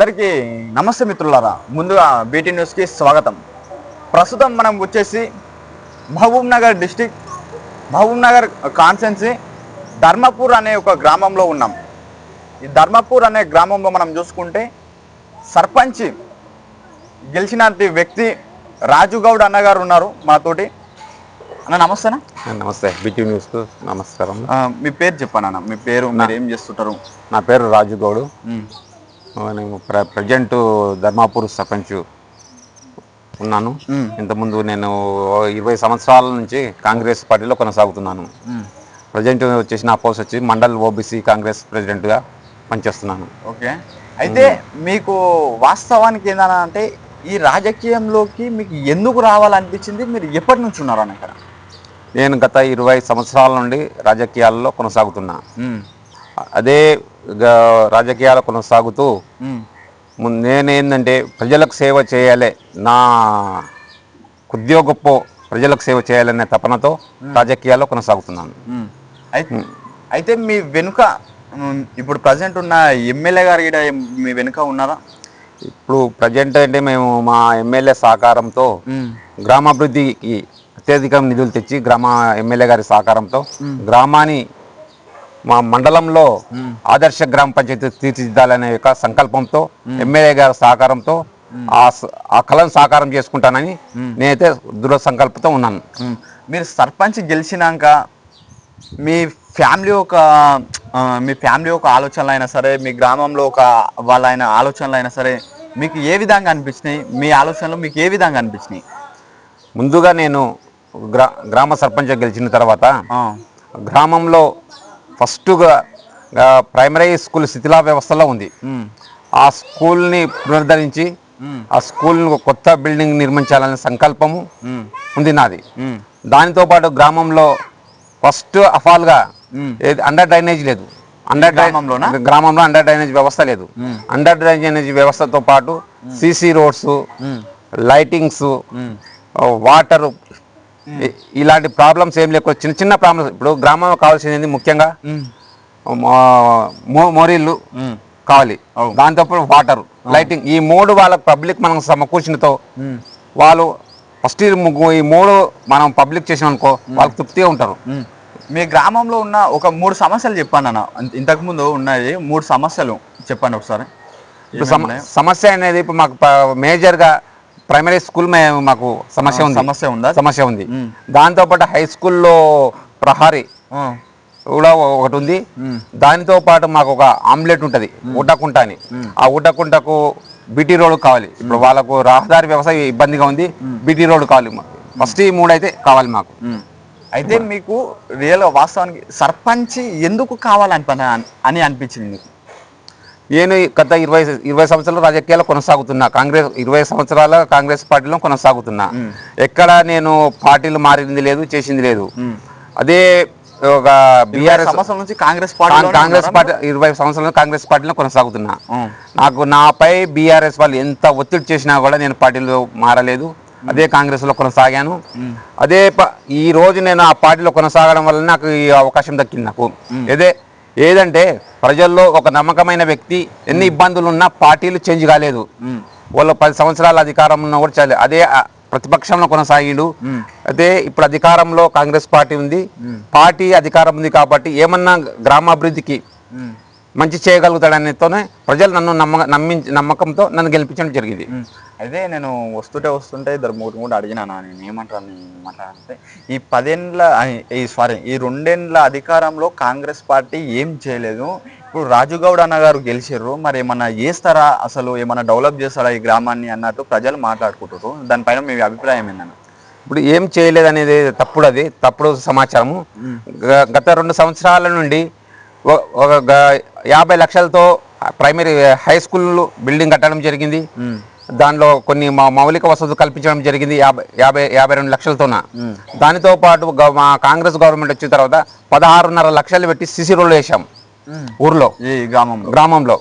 అందరికీ నమస్తే మిత్రులారా. ముందుగా బీటీ న్యూస్కి స్వాగతం. ప్రస్తుతం మనం వచ్చేసి Mahabub Nagar district Mahbubnagar constituency Dharmapur అనే ఒక గ్రామంలో ఉన్నాం. ఈ ధర్మపూర్ అనే గ్రామంలో మనం చూసుకుంటే సర్పంచ్ గెలిచినటువంటి వ్యక్తి రాజు గౌడ్ అన్నగారు ఉన్నారు మాతోటి. అన్న నమస్తేనా? నమస్తే. బిటి న్యూస్కు నమస్కారం. మీ పేరు చెప్పాను అన్న. మీ పేరు మీరు ఏం చేస్తుంటారు? నా పేరు రాజు గౌడు. ఉమ్, నేను ప్ర ప్రజెంట్ ధర్మాపూర్ సర్పంచ్ ఉన్నాను. ఇంతకుముందు నేను ఇరవై సంవత్సరాల నుంచి కాంగ్రెస్ పార్టీలో కొనసాగుతున్నాను. ప్రజెంట్ వచ్చేసి నా పోస్ట్ వచ్చి మండల్ ఓబీసీ కాంగ్రెస్ ప్రెసిడెంట్గా పనిచేస్తున్నాను. ఓకే. అయితే మీకు వాస్తవానికి ఏంటన్నా అంటే ఈ రాజకీయంలోకి మీకు ఎందుకు రావాలనిపించింది? మీరు ఎప్పటి నుంచి ఉన్నారు అన్న ఇక్కడ? నేను గత ఇరవై సంవత్సరాల నుండి రాజకీయాల్లో కొనసాగుతున్నా. అదే రాజకీయాలు కొనసాగుతూ నేనేందంటే ప్రజలకు సేవ చేయాలి నా కొద్దిగా గొప్ప ప్రజలకు సేవ చేయాలనే తపనతో రాజకీయాల్లో కొనసాగుతున్నాను. అయితే అయితే మీ వెనుక ఇప్పుడు ప్రజెంట్ ఉన్న ఎమ్మెల్యే గారు ఈడ మీ వెనుక ఉన్నారా? ఇప్పుడు ప్రజెంట్ అంటే మేము మా ఎమ్మెల్యే సహకారంతో గ్రామాభివృద్ధికి అత్యధిక నిధులు తెచ్చి గ్రామ ఎమ్మెల్యే గారి సహకారంతో గ్రామాన్ని మా మండలంలో ఆదర్శ గ్రామ పంచాయతీ తీర్చిదిద్దాలనే యొక్క సంకల్పంతో ఎమ్మెల్యే గారి సహకారంతో ఆ కళను సాకారం చేసుకుంటానని నేనైతే దృఢ సంకల్పంతో ఉన్నాను. మీరు సర్పంచ్ గెలిచినాక మీ ఫ్యామిలీ ఒక మీ ఫ్యామిలీ ఒక ఆలోచనలు అయినా సరే మీ గ్రామంలో ఒక వాళ్ళ అయిన ఆలోచనలు అయినా సరే మీకు ఏ విధంగా అనిపించినాయి? మీ ఆలోచనలు మీకు ఏ విధంగా అనిపించినాయి? ముందుగా నేను గ్రా గ్రామ సర్పంచ్ గెలిచిన తర్వాత గ్రామంలో ఫస్ట్గా ప్రైమరీ స్కూల్ శిథిలా వ్యవస్థలో ఉంది. ఆ స్కూల్ని పునరుద్ధరించి ఆ స్కూల్ని కొత్త బిల్డింగ్ నిర్మించాలనే సంకల్పము ఉంది నాది. దానితో పాటు గ్రామంలో ఫస్ట్ అఫాల్గా అండర్ డ్రైనేజ్ లేదు. అండర్? గ్రామంలో అండర్ డ్రైనేజ్ వ్యవస్థ లేదు. అండర్ డ్రైనేజ్ వ్యవస్థతో పాటు సీసీ రోడ్స్ లైటింగ్స్ వాటర్ ఇలాంటి ప్రాబ్లమ్స్ ఏం లేకుండా చిన్న చిన్న ప్రాబ్లమ్స్ ఇప్పుడు గ్రామంలో కావాల్సింది ముఖ్యంగా ఉమ్, మో- మో- మోరీలు ఉమ్, కావాలి. దాంతోపాటు వాటర్ లైటింగ్ ఈ మూడు వాళ్ళ పబ్లిక్ మనం సమకూర్చినతో వాళ్ళు ఫస్ట్ ఈ మూడు మనం పబ్లిక్ చేసినాం అనుకో వాళ్ళకి తృప్తిగా ఉంటారు. మీ గ్రామంలో ఉన్న ఒక మూడు సమస్యలు చెప్పాను అన్న. ఇంత- ఇంతకుముందు ఉన్నాయి మూడు సమస్యలు చెప్పండి ఒకసారి. ఇప్పుడు సమస్య అనేది ఇప్పుడు మాకు మేజర్గా ప్రైమరీ స్కూల్ మే మాకు సమస్య ఉంది. సమస్య ఉందా? సమస్య ఉంది. దాంతోపాటు హై స్కూల్లో ప్రహారీ కూడా ఒకటి ఉంది. దానితో పాటు మాకు ఒక ఆమ్లెట్ ఉంటుంది ఊటకుంట అని. ఆ ఊటకుంటకు బీటీ రోడ్ కావాలి. ఇప్పుడు వాళ్ళకు రహదారి వ్యవస్థ ఇబ్బందిగా ఉంది బీటీ రోడ్ కావాలి మాకు. ఫస్ట్ ఈ మూడు అయితే కావాలి మాకు. అయితే మీకు రియల్ వాస్తవానికి సర్పంచ్ ఎందుకు కావాలని పని అని అనిపించింది మీకు? నేను గత ఇరవై ఇరవై సంవత్సరాల రాజకీయాలు కొనసాగుతున్నా. కాంగ్రెస్ ఇరవై సంవత్సరాల కాంగ్రెస్ పార్టీలో కొనసాగుతున్నా. ఎక్కడ నేను పార్టీలు మారింది లేదు చేసింది లేదు. అదే ఒక బీఆర్ఎస్ సంవత్సరాల నుంచి కాంగ్రెస్ పార్టీ కాంగ్రెస్ పార్టీ ఇరవై సంవత్సరాలు కాంగ్రెస్ పార్టీలో కొనసాగుతున్నా. నాకు నాపై బీఆర్ఎస్ వాళ్ళు ఎంత ఒత్తిడి చేసినా కూడా నేను పార్టీలో మారలేదు. అదే కాంగ్రెస్లో కొనసాగాను అదే ఈ రోజు నేను ఆ పార్టీలో కొనసాగడం వల్ల నాకు ఈ అవకాశం దక్కింది నాకు. ఏదే ఏదంటే ప్రజల్లో ఒక నమ్మకమైన వ్యక్తి ఎన్ని ఇబ్బందులు ఉన్నా పార్టీలు చేంజ్ కాలేదు. వాళ్ళు పది సంవత్సరాల అధికారం ఉన్నా కూడా చాలే. అదే ప్రతిపక్షంలో కొనసాగిండు. అదే ఇప్పుడు అధికారంలో కాంగ్రెస్ పార్టీ ఉంది. పార్టీ అధికారం ఉంది కాబట్టి ఏమన్నా గ్రామాభివృద్ధికి మంచి చేయగలుగుతాడనేతోనే ప్రజలు నన్ను నమ్మ నమ్మించి నమ్మకంతో నన్ను గెలిపించడం జరిగింది. అయితే నేను వస్తుంటే వస్తుంటే ఇద్దరు మూడు కూడా అడిగినా నేను ఏమంటాను ఏమంటానంటే ఈ పదేండ్ల ఈ సారీ ఈ రెండేండ్ల అధికారంలో కాంగ్రెస్ పార్టీ ఏం చేయలేదు. ఇప్పుడు రాజుగౌడ్ అన్న గారు గెలిచారు మరి ఏమన్నా చేస్తారా? అసలు ఏమన్నా డెవలప్ చేస్తారా ఈ గ్రామాన్ని అన్నట్టు ప్రజలు మాట్లాడుకుంటారు దానిపైన మీ అభిప్రాయం ఏంటన్న ఇప్పుడు ఏం చేయలేదు అనేది తప్పుడు అది తప్పుడు సమాచారము. గత రెండు సంవత్సరాల నుండి ఒక యాభై లక్షలతో ప్రైమరీ హై స్కూల్ బిల్డింగ్ కట్టడం జరిగింది. దానిలో కొన్ని మా- మౌలిక వసతులు కల్పించడం జరిగింది. యాభై యాభై యాభై రెండు లక్షలతోన. దానితో పాటు మా కాంగ్రెస్ గవర్నమెంట్ వచ్చిన తర్వాత పదహారున్నర లక్షలు పెట్టి సిసి రోడ్లు వేసాం ఊర్లో ఈ గ్రామంలో. గ్రామంలో.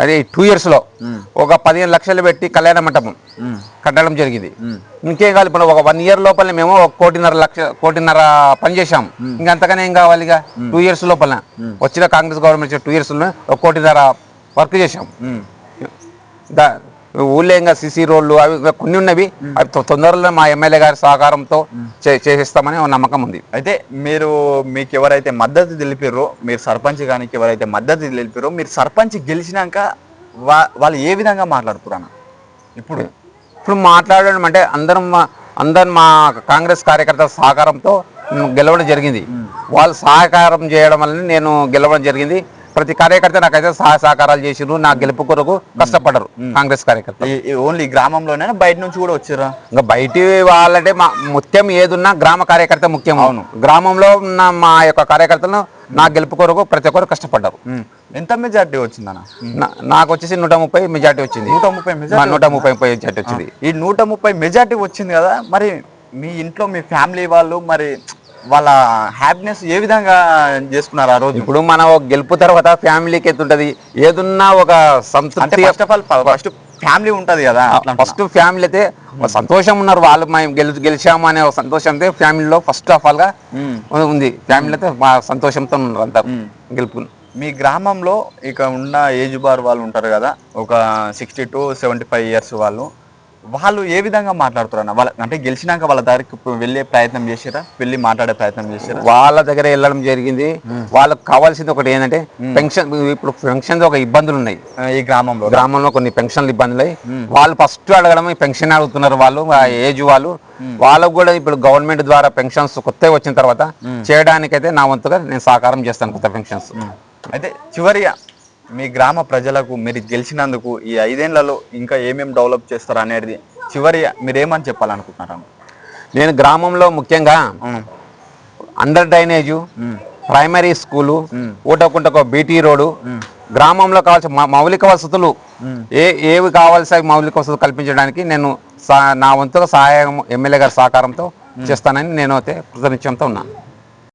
అది టూ ఇయర్స్లో ఒక పదిహేను లక్షలు పెట్టి కళ్యాణ మంటపం కట్టడం జరిగింది. ఇంకేం కావాలి ఇప్పుడు ఒక వన్ ఇయర్ లోపల మేము ఒక కోటిన్నర లక్ష కోటిన్నర పని చేశాం. ఇంకా అంతగానే ఏం కావాలి ఇక? టూ ఇయర్స్ లోపల వచ్చిన కాంగ్రెస్ గవర్నమెంట్ టూ ఇయర్స్లో ఒక కోటిన్నర వర్క్. దా ఊళ్ళో ఇంకా సిసి రోడ్లు అవి కొన్ని ఉన్నవి. అవి తొందరలో మా ఎమ్మెల్యే గారి సహకారంతో చేసేస్తామని నమ్మకం ఉంది. అయితే మీరు మీకు ఎవరైతే మద్దతు తెలిపారో మీరు సర్పంచ్ కానీ ఎవరైతే మద్దతు తెలిపారో మీరు సర్పంచ్ గెలిచినాక వా వాళ్ళు ఏ విధంగా మాట్లాడుతున్నారు ఇప్పుడు. ఇప్పుడు మాట్లాడడం అంటే అందరం అందరం మా కాంగ్రెస్ కార్యకర్తల సహకారంతో గెలవడం జరిగింది. వాళ్ళు సహకారం చేయడం వల్ల నేను గెలవడం జరిగింది. ప్రతి కార్యకర్త నాకైతే సహాయ సహకారాలు చేసిరు నా గెలుపు కొరకు కష్టపడరు కాంగ్రెస్ కార్యకర్త. ఓన్లీ గ్రామంలోనే బయట నుంచి కూడా వచ్చారా? ఇంకా బయటి వాళ్ళంటే మా ముఖ్యం ఏదున్నా గ్రామ కార్యకర్త ముఖ్యం అవును. గ్రామంలో ఉన్న మా యొక్క కార్యకర్తలను నా గెలుపు కొరకు ప్రతి ఒక్కరు కష్టపడ్డారు. ఎంత మెజార్టీ వచ్చిందన్న? నా- నాకు వచ్చేసి నూట ముప్పై మెజార్టీ వచ్చింది. నూట ముప్పై నూట ముప్పై ముప్పై మెజార్టీ వచ్చింది. ఈ నూట ముప్పై మెజార్టీ వచ్చింది కదా మరి మీ ఇంట్లో మీ ఫ్యామిలీ వాళ్ళు మరి వాళ్ళ హ్యాపీనెస్ ఏ విధంగా చేసుకున్నారు ఆ రోజు? ఇప్పుడు మన గెలుపు తర్వాత ఫ్యామిలీకి ఎత్తుంటది. ఏదున్నా ఒక సంతృప్తి first of all first family ఉంటది కదా ఫస్ట్ ఫ్యామిలీ అయితే సంతోషం ఉన్నారు వాళ్ళు మేము గెలు గెలిచాము అనే ఒక సంతోషం అయితే ఫ్యామిలీలో ఫస్ట్ ఆఫ్ ఆల్గా. ఉంది. ఫ్యామిలీ అయితే మా సంతోషంతో ఉన్నారు అంతా గెలుపు. మీ గ్రామంలో ఇక ఉన్న ఏజ్ బార్ వాళ్ళు ఉంటారు కదా ఒక sixty two seventy five years వాళ్ళు. వాళ్ళు ఏ విధంగా మాట్లాడుతారు వాళ్ళ అంటే గెలిచినాక వాళ్ళ ఇప్పుడు వెళ్ళే ప్రయత్నం చేసారా వెళ్ళి మాట్లాడే ప్రయత్నం చేసారా వాళ్ళ దగ్గర వెళ్ళడం జరిగింది. వాళ్ళకి కావాల్సింది ఒకటి ఏంటంటే పెన్షన్ ఇప్పుడు పెన్షన్ ఒక ఇబ్బందులు ఉన్నాయి. ఈ గ్రామంలో. గ్రామంలో కొన్ని పెన్షన్లు ఇబ్బందులు వాళ్ళు ఫస్ట్ అడగడం పెన్షన్ అడుగుతున్నారు వాళ్ళు ఏజ్ వాళ్ళు. వాళ్ళకు కూడా ఇప్పుడు గవర్నమెంట్ ద్వారా పెన్షన్స్ కొత్తగా వచ్చిన తర్వాత చేయడానికైతే నా వంతుగా నేను సహకారం చేస్తాను కొత్త పెన్షన్స్. అయితే చివరిగా మీ గ్రామ ప్రజలకు మీరు గెలిచినందుకు ఈ ఐదేళ్ళలో ఇంకా ఏమేమి డెవలప్ చేస్తారు అనేది చివరిగా మీరు ఏమని చెప్పాలనుకుంటున్నారు నేను గ్రామంలో ముఖ్యంగా అండర్ డ్రైనేజు ప్రైమరీ స్కూలు ఊటకుంటకు బీటీ రోడ్డు గ్రామంలో కావాల్సిన మౌలిక వసతులు ఏ ఏవి కావాల్సిన మౌలిక వసతులు కల్పించడానికి నేను నా వంతుగా సహాయం ఎమ్మెల్యే గారి సహకారంతో చేస్తానని నేను అయితే కృతనిశ్చయంతో ఉన్నాను.